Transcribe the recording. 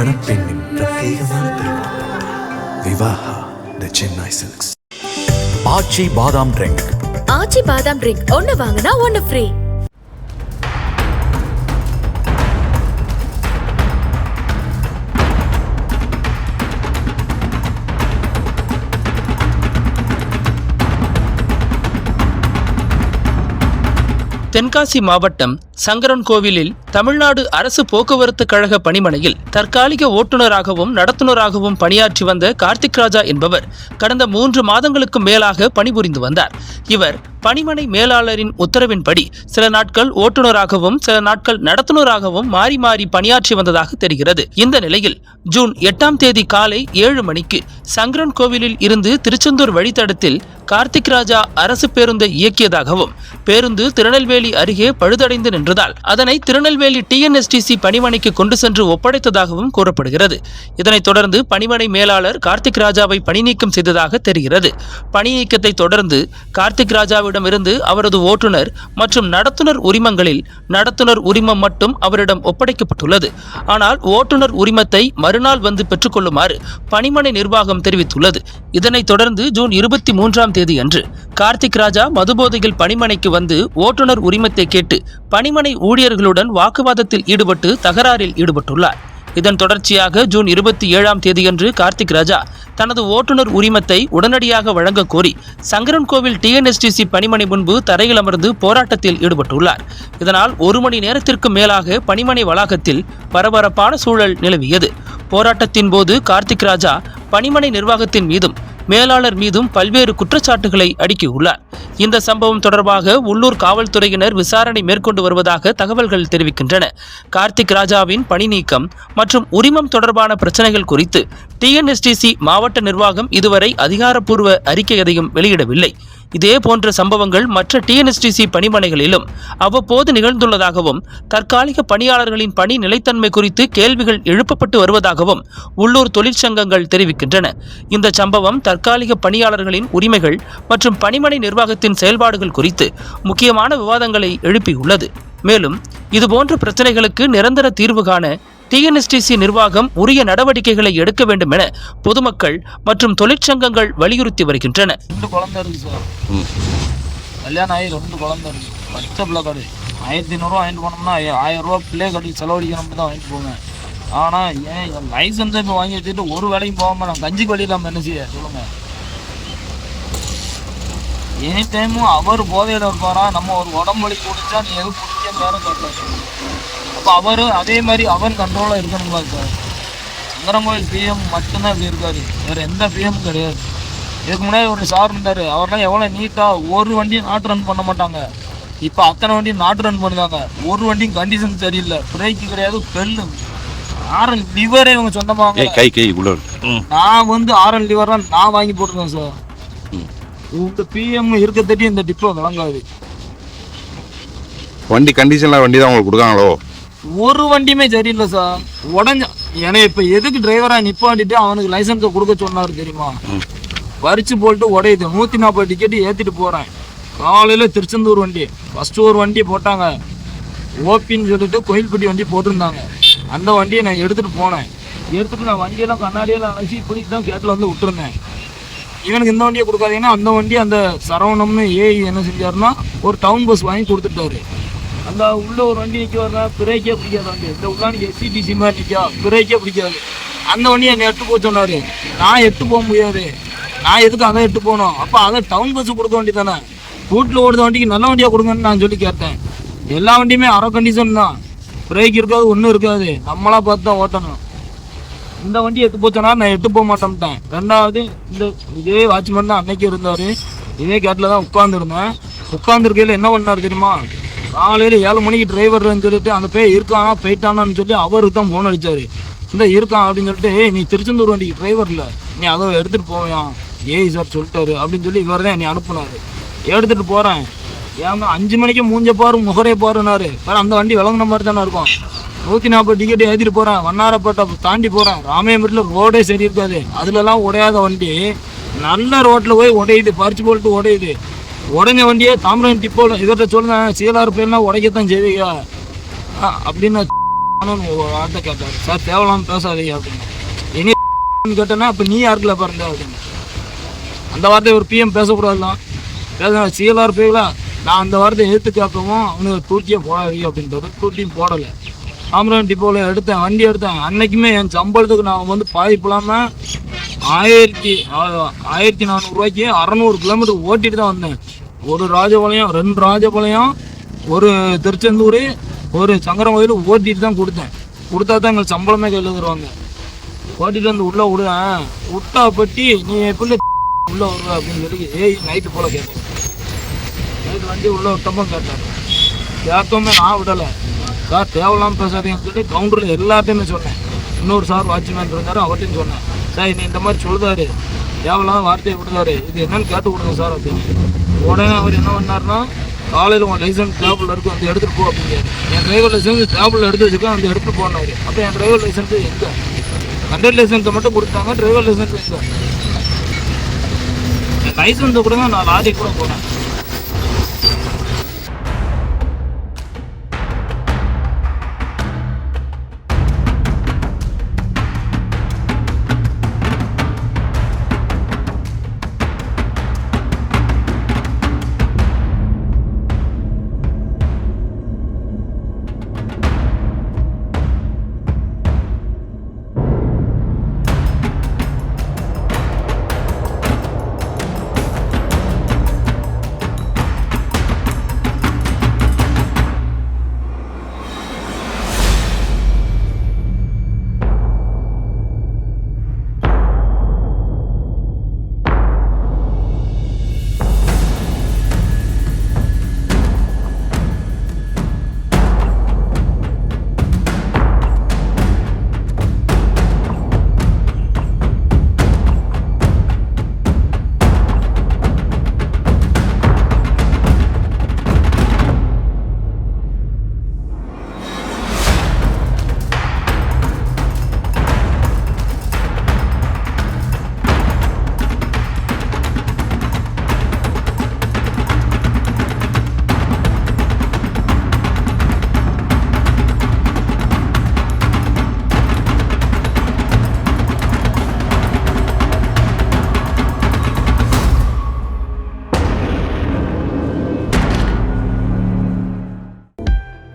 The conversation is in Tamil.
மணப்பெண்ணின் பிரத்யேகமான திருமணம். Vivaha the Chennai silks Aachi badam drink Aachi பாதாம் ட்ரிங்க் ஒன்னு வாங்கினா ஒன்னு ஃப்ரீ தென்காசி மாவட்டம் சங்கரன் கோவிலில் தமிழ்நாடு அரசு போக்குவரத்து கழக பணிமனையில் தற்காலிக ஓட்டுநராகவும் நடத்துனராகவும் பணியாற்றி வந்த கார்த்திக் ராஜா என்பவர் கடந்த மூன்று மாதங்களுக்கு மேலாக பணிபுரிந்து வந்தார். இவர் பணிமனை மேலாளரின் உத்தரவின்படி சில நாட்கள் ஓட்டுநராகவும் சில நாட்கள் நடத்துனராகவும் மாறி மாறி பணியாற்றி வந்ததாக தெரிகிறது. இந்த நிலையில் ஜூன் எட்டாம் தேதி காலை ஏழு மணிக்கு சங்கரன் கோவிலில் இருந்து திருச்செந்தூர் வழித்தடத்தில் கார்த்திக் ராஜா அரசு பேருந்தை இயக்கியதாகவும் பேருந்து திருநெல்வேலி அருகே பழுதடைந்து நின்றதால் அதனை திருநெல்வேலி டிஎன்எஸ்டிசி பணிமனைக்கு கொண்டு சென்று ஒப்படைத்ததாகவும் கூறப்படுகிறது. இதனைத் தொடர்ந்து பணிமனை மேலாளர் கார்த்திக் ராஜாவை பணி நீக்கம் செய்ததாக தெரிகிறது. பணி நீக்கத்தை தொடர்ந்து கார்த்திக் ராஜாவிடம் இருந்து அவரது ஓட்டுநர் மற்றும் நடத்துனர் உரிமங்களில் நடத்துனர் உரிமம் மட்டும் அவரிடம் ஒப்படைக்கப்பட்டுள்ளது. ஆனால் ஓட்டுநர் உரிமத்தை மறுநாள் வந்து பெற்றுக்கொள்ளுமாறு பணிமனை நிர்வாகம் தெரிவித்துள்ளது. இதனைத் தொடர்ந்து ஜூன் இருபத்தி மூன்றாம் தேதி அன்று கார்த்திக் ராஜா மதுபோதையில் பணிமனைக்கு வந்து ஓட்டுநர் உரிமத்தை கேட்டு பணிமனை ஊழியர்களுடன் வாக்குவாதத்தில் ஈடுபட்டு தகராறில் ஈடுபட்டுள்ளார். இதன் தொடர்ச்சியாக ஜூன் இருபத்தி ஏழாம் தேதியன்று கார்த்திக் ராஜா தனது ஓட்டுநர் உரிமத்தை உடனடியாக வழங்க கோரி சங்கரன்கோவில் டிஎன்எஸ்டிசி பணிமனை முன்பு தரையில் அமர்ந்து போராட்டத்தில் ஈடுபட்டுள்ளார். இதனால் ஒரு மணி நேரத்திற்கு மேலாக பணிமனை வளாகத்தில் பரபரப்பான சூழல் நிலவியது. போராட்டத்தின் போது கார்த்திக் ராஜா பணிமனை நிர்வாகத்தின் மீதும் மேலாளர் மீதும் பல்வேறு குற்றச்சாட்டுகளை அடுக்கியுள்ளார். இந்த சம்பவம் தொடர்பாக உள்ளூர் காவல்துறையினர் விசாரணை மேற்கொண்டு வருவதாக தகவல்கள் தெரிவிக்கின்றன. கார்த்திக் ராஜாவின் பணி நீக்கம் மற்றும் உரிமம் தொடர்பான பிரச்சனைகள் குறித்து டிஎன்எஸ்டிசி மாவட்ட நிர்வாகம் இதுவரை அதிகாரப்பூர்வ அறிக்கை எதையும் வெளியிடவில்லை. இதே போன்ற சம்பவங்கள் மற்ற டிஎன்எஸ்டிசி பணிமனைகளிலும் அவ்வப்போது நிகழ்ந்துள்ளதாகவும் தற்காலிக பணியாளர்களின் பணி நிலைத்தன்மை குறித்து கேள்விகள் எழுப்பப்பட்டு வருவதாகவும் உள்ளூர் தொழிற்சங்கங்கள் தெரிவிக்கின்றன. இந்த சம்பவம் தற்காலிக பணியாளர்களின் உரிமைகள் மற்றும் பணிமனை நிர்வாகத்தின் செயல்பாடுகள் குறித்து முக்கியமான விவாதங்களை எழுப்பியுள்ளது. மேலும் இதுபோன்ற பிரச்சனைகளுக்கு நிரந்தர தீர்வு காண டிஎன்எஸ்டிசி நிர்வாகம் உரிய நடவடிக்கைகளை எடுக்க வேண்டும் என பொதுமக்கள் மற்றும் தொழிற்சங்கங்கள் வலியுறுத்தி வருகின்றன. ரெண்டு குழந்தை இருக்கு சார். கல்யாணம் ஆகி ரெண்டு குழந்தை இருக்கு. பச்சை பிள்ளை கடை. ஆயிரத்தி ஐநூறுரூவா வாங்கிட்டு போனோம்னா ஆயிரம் ரூபா பிள்ளை கட்டி செலவழிக்கணும் தான் வாங்கிட்டு போவேன். ஆனால் ஏன் லைசன்ஸை இப்போ வாங்கி வச்சுட்டு ஒரு வேலைக்கும் போகாமல் நான் கஞ்சிக்கு வழி இல்லாமல் என்ன செய்ய? சொல்லுங்க. எனி டைமும் அவர் போதையில் இருப்பாரா? நம்ம ஒரு உடம்பு வலி குடிச்சா நீ எதுவும் குடிக்க வேற கேட்கலாம் அப்போ அவர் அதே மாதிரி அவன் கண்ட்ரோலாக இருக்கணுங்களா சார் சங்கரங்கோயில் பிஎம் மட்டும்தான் இப்படி இருக்காரு. வேற எந்த பிஎம் கிடையாது. இதுக்கு முன்னாடி ஒரு சார் இருந்தாரு. அவர்லாம் எவ்வளோ நீட்டாக ஒரு வண்டியும் நாட்டு ரன் பண்ண மாட்டாங்க. இப்போ அத்தனை வண்டியும் நாட்டு ரன் பண்ணுறாங்க ஒரு வண்டியும் கண்டிஷன் சரியில்லை. பிரேக்கு கிடையாது பெல்லு ஆரன் லிவரே இவங்க சொந்தமாக கை கை உள்ள நான் வந்து ஆரன் லிவர்லாம் நான் வாங்கி போட்டிருக்கேன் சார். இந்த பிஎம் இருக்க தட்டி இந்த டிப்போ விளங்காது. வண்டி கண்டிஷன்ல வண்டி தான் உங்களுக்கு கொடுக்காங்களோ ஒரு வண்டியுமே சரியில்லை சார் உடஞ்ச ஏன்னா இப்போ எதுக்கு டிரைவராக நிப்பாட்டிட்டு அவனுக்கு லைசன்ஸை கொடுக்க சொன்னார் தெரியுமா? வரிச்சு போட்டு உடையுது. நூற்றி நாற்பது டிக்கெட்டு ஏற்றிட்டு போகிறேன் காலையில் திருச்செந்தூர் வண்டி. ஃபஸ்ட்டு ஒரு வண்டி போட்டாங்க. ஓபின்னு சொல்லிட்டு கோயில்பட்டி வண்டி போட்டிருந்தாங்க. அந்த வண்டியை நான் எடுத்துகிட்டு போனேன். எடுத்துகிட்டு நான் வண்டியெல்லாம் கண்ணாடியெல்லாம் அழைச்சி இப்படி தான் கேட்டில் வந்து விட்டுருந்தேன். இவனுக்கு இந்த வண்டியை கொடுக்காதீங்கன்னா அந்த வண்டி அந்த சரவணம்னு ஏஐ என்ன செஞ்சாருன்னா ஒரு டவுன் பஸ் வாங்கி கொடுத்துட்டாரு. அந்த உள்ள ஒரு வண்டி நிற்க வரா பிரேக்கே பிடிக்காது வண்டி இந்த உள்ளானிக்கு எஸ்சிடிசி மாதிரி நிற்கா பிரேக்கே பிடிக்காது. அந்த வண்டியை என்னை எட்டு போக சொன்னாரு. நான் எட்டு போக முடியாது. நான் எதுக்கு அதை எட்டு போகணும்? அப்போ அதை டவுன் பஸ் கொடுக்க வேண்டி தானே. ரூட்டில் ஓடுற வண்டிக்கு நல்ல வண்டியாக கொடுங்கன்னு நான் சொல்லி கேட்டேன். எல்லா வண்டியுமே அரை கண்டிஷன் தான். பிரேக் இருக்காது ஒன்றும் இருக்காது. நம்மளாக பார்த்து தான் ஓட்டணும். இந்த வண்டி எட்டு போச்சோன்னா நான் எட்டு போக மாட்டேன்ட்டேன். ரெண்டாவது இந்த இதே வாட்ச்மேன் தான் அன்னைக்கு இருந்தார். இதே கேட்டில் தான் உட்காந்துருந்தேன் உட்காந்துருக்கையில் என்ன பண்ணார் தெரியுமா? காலையில் ஏழு மணிக்கு டிரைவர்னு சொல்லிட்டு அந்த பேர் இருக்கானா போயிட்டானான்னு சொல்லி அவருக்கு தான் ஃபோன் அடித்தார் இந்த இருக்கான் அப்படின்னு சொல்லிட்டு நீ திருச்செந்தூர் வண்டிக்கு டிரைவர் இல்லை. நீ அதை எடுத்துகிட்டு போவியா ஏய் சார் சொல்லிட்டாரு. அப்படின்னு சொல்லி இவர் தான் என்னை அனுப்புனார். எடுத்துகிட்டு போகிறேன் ஏங்க அஞ்சு மணிக்கு மூஞ்ச பாரு முகரே பாருனாரு வேற அந்த வண்டி விளங்குன மாதிரி தானே இருக்கும். நூற்றி நாற்பது டிக்கெட் ஏற்றிட்டு போகிறேன் வண்ணாரப்பேட்டை தாண்டி போகிறேன் ராமேபுரத்தில் ரோடே சரி இருக்காது அதுலலாம் உடையாத வண்டி. நல்ல ரோட்டில் போய் உடையுது. பறிச்சு போட்டு உடையுது. உடஞ்ச வண்டியே தாமிரம் டிப்போ இதோட சொல்லுங்க சிஎல்ஆர் பேர்லாம் உடைக்கத்தான் செய்வீங்க. அப்படின்னு நானும் ஒரு வார்த்தை கேட்டார். சார் தேவலாம் பேசாதீங்க அப்படின்னு. இனி கேட்டேன்னா அப்போ நீ யாருக்குல பிறந்த அப்படின்னு. அந்த வார்த்தை ஒரு பிஎம் பேசக்கூடாதுலாம் பேச சிஎல்ஆர் போய்களா நான் அந்த வாரத்தை எடுத்து கேட்கவும் அவனுக்கு டூட்டியே போடாதீங்க அப்படின்றது டூட்டியும் போடலை. தாமிரம் டிப்போவில் எடுத்தேன் வண்டி எடுத்தேன். அன்னைக்குமே என் சம்பளத்துக்கு நான் வந்து பாதிப்பு இல்லாமல் ஆயிரத்தி ஆயிரத்தி நானூறுரூவாய்க்கு அறநூறு கிலோமீட்டர் ஓட்டிட்டு தான் வந்தேன். ஒரு ராஜபாளையம் ரெண்டு ராஜபாளையம் ஒரு திருச்செந்தூர் ஒரு சங்கரம் கோயில் ஓட்டிட்டு தான் கொடுத்தேன். கொடுத்தா தான் எங்களுக்கு சம்பளமே கையில் தருவாங்க. ஓட்டிட்டு வந்து உள்ளே விடுவேன் விட்டா பட்டி நீ எப்படி உள்ளே வருவ அப்படின்னு சொல்லி ஏய் நைட்டு போல் கேட்பேன் நைட்டு வண்டி உள்ளே விட்டப்போ கேட்டார். கேட்கவுமே நான் விடலை. சார் தேவையில்லாம பேசாதீங்கன்னு சொல்லி கவுண்டரில் எல்லாத்தையுமே சொன்னேன். இன்னொரு சார் வாட்ச்மேன் இருந்தார் அவர்கிட்டையும் சொன்னேன். சார் நீ இந்த மாதிரி சொல்லுதாரு தேவையில்லாம வார்த்தையை விடுதாரு இது என்னன்னு கேட்டு கொடுங்க சார் அப்படின்னு. உடனே அவர் என்ன பண்ணாருன்னா காலையில் உன் லைசன்ஸ் டேபிள் இருக்கும் அந்த எடுத்துகிட்டு போ அப்படிங்கிறாரு என் டிரைவர் லைசன்ஸ் டேபிள் எடுத்து வச்சுக்கோ வந்து எடுத்துகிட்டு போனாரு அப்போ என் டிரைவர் லைசன்ஸ் எங்கே? கண்டக்டர் லைசன்ஸை மட்டும் கொடுத்தாங்க டிரைவர் லைசன்ஸ் எங்கே? என் லைசன்ஸை கொடுங்க நான் லாரி கூட போனேன்.